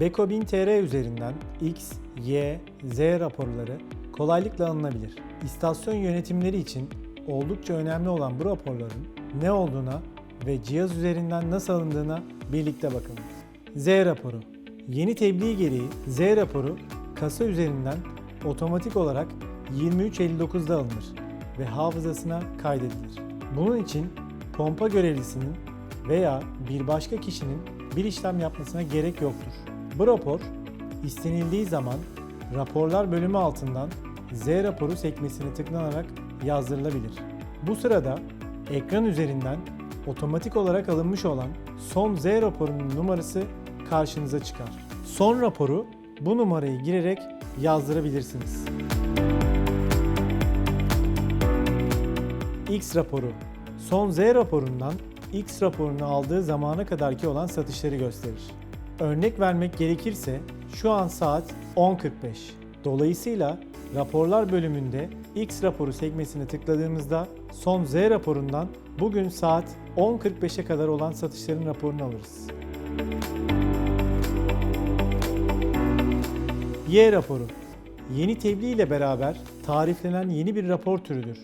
Beko1000 üzerinden X, Y, Z raporları kolaylıkla alınabilir. İstasyon yönetimleri için oldukça önemli olan bu raporların ne olduğuna ve cihaz üzerinden nasıl alındığına birlikte bakalım. Z raporu. Yeni tebliğ gereği Z raporu kasa üzerinden otomatik olarak 2359'da alınır ve hafızasına kaydedilir. Bunun için pompa görevlisinin veya bir başka kişinin bir işlem yapmasına gerek yoktur. Bu rapor istenildiği zaman raporlar bölümü altından Z raporu sekmesine tıklanarak yazdırılabilir. Bu sırada ekran üzerinden otomatik olarak alınmış olan son Z raporunun numarası karşınıza çıkar. Son raporu bu numarayı girerek yazdırabilirsiniz. X raporu. Son Z raporundan X raporunu aldığı zamana kadarki olan satışları gösterir. Örnek vermek gerekirse şu an saat 10.45. Dolayısıyla raporlar bölümünde X raporu sekmesine tıkladığımızda son Z raporundan bugün saat 10.45'e kadar olan satışların raporunu alırız. Y raporu. Yeni tebliğ ile beraber tariflenen yeni bir rapor türüdür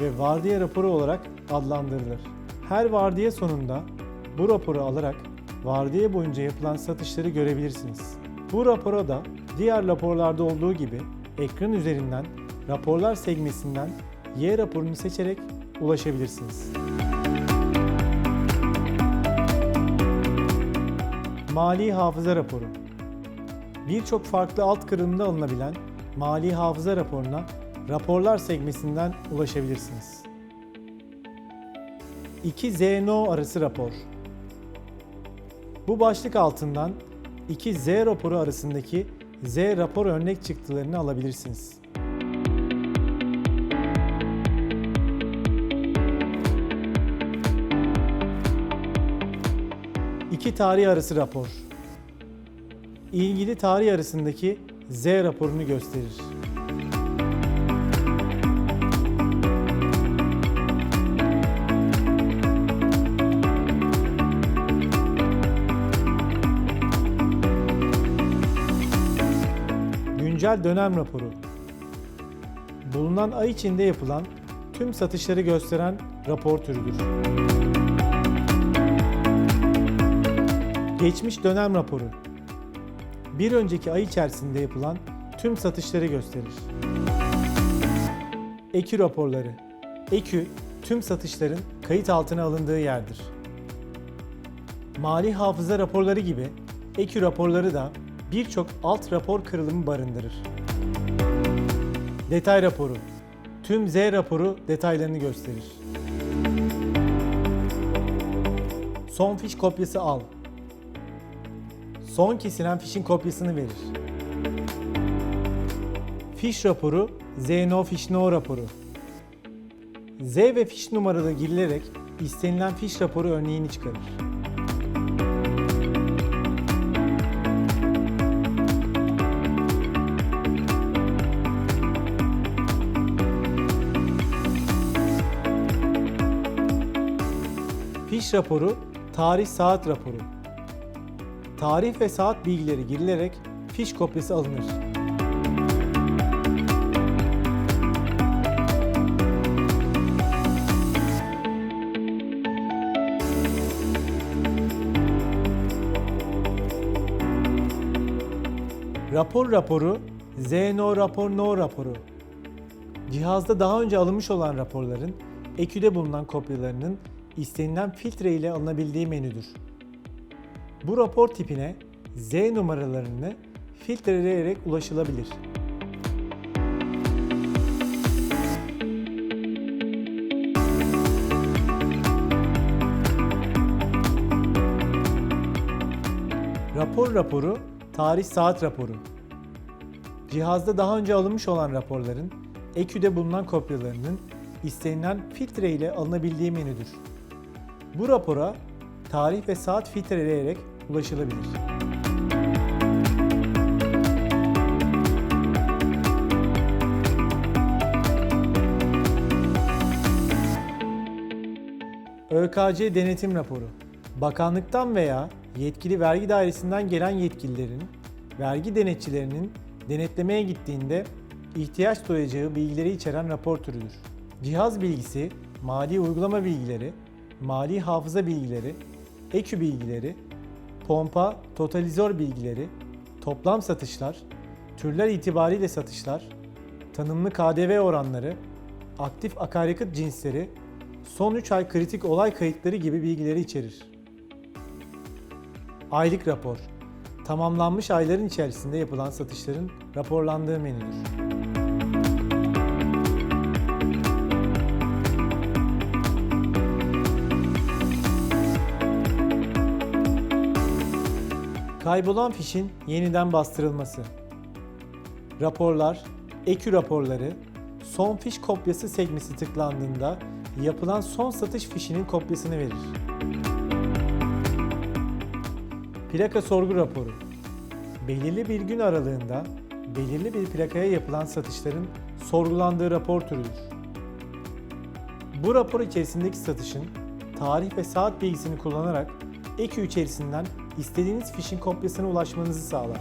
ve vardiya raporu olarak adlandırılır. Her vardiya sonunda bu raporu alarak vardiya boyunca yapılan satışları görebilirsiniz. Bu rapora da diğer raporlarda olduğu gibi ekran üzerinden raporlar sekmesinden Y raporunu seçerek ulaşabilirsiniz. Mali hafıza raporu birçok farklı alt kırılımda alınabilen mali hafıza raporuna raporlar sekmesinden ulaşabilirsiniz. 2 ZNO arası rapor. Bu başlık altından 2 Z raporu arasındaki Z rapor örnek çıktılarını alabilirsiniz. İki tarih arası rapor ilgili tarih arasındaki Z raporunu gösterir. Güncel dönem raporu. Bulunan ay içinde yapılan tüm satışları gösteren rapor türüdür. Geçmiş dönem raporu bir önceki ay içerisinde yapılan tüm satışları gösterir. EKÜ raporları. EKÜ, tüm satışların kayıt altına alındığı yerdir. Mali hafıza raporları gibi EKÜ raporları da birçok alt rapor kırılımı barındırır. Detay raporu. Tüm Z raporu detaylarını gösterir. Son fiş kopyası al son kesilen fişin kopyasını verir. Fiş raporu, ZNO Fiş No raporu. Z ve fiş numaraları girilerek istenilen fiş raporu örneğini çıkarır. Fiş raporu, tarih saat raporu tarih ve saat bilgileri girilerek fiş kopyası alınır. Rapor raporu, ZNO rapor no raporu. Cihazda daha önce alınmış olan raporların eküde bulunan kopyalarının istenilen filtre ile alınabildiği menüdür. Bu rapor tipine Z numaralarını filtreleyerek ulaşılabilir. Rapor raporu, tarih saat raporu. Cihazda daha önce alınmış olan raporların EKÜ'de bulunan kopyalarının istenilen filtre ile alınabildiği menüdür. Bu rapora tarih ve saat filtreleyerek ulaşılabilir. ÖKC denetim raporu. Bakanlıktan veya yetkili vergi dairesinden gelen yetkililerin, vergi denetçilerinin denetlemeye gittiğinde ihtiyaç duyacağı bilgileri içeren rapor türüdür. Cihaz bilgisi, mali uygulama bilgileri, mali hafıza bilgileri, ekü bilgileri, pompa, totalizör bilgileri, toplam satışlar, türler itibariyle satışlar, tanımlı KDV oranları, aktif akaryakıt cinsleri, son 3 ay kritik olay kayıtları gibi bilgileri içerir. Aylık rapor, tamamlanmış ayların içerisinde yapılan satışların raporlandığı menüdür. Kaybolan fişin yeniden bastırılması. Raporlar, ekü raporları, son fiş kopyası sekmesi tıklandığında yapılan son satış fişinin kopyasını verir. Plaka sorgu raporu. Belirli bir gün aralığında belirli bir plakaya yapılan satışların sorgulandığı rapor türüdür. Bu rapor içerisindeki satışın tarih ve saat bilgisini kullanarak EKÜ içerisinden istediğiniz fişin kopyasına ulaşmanızı sağlar.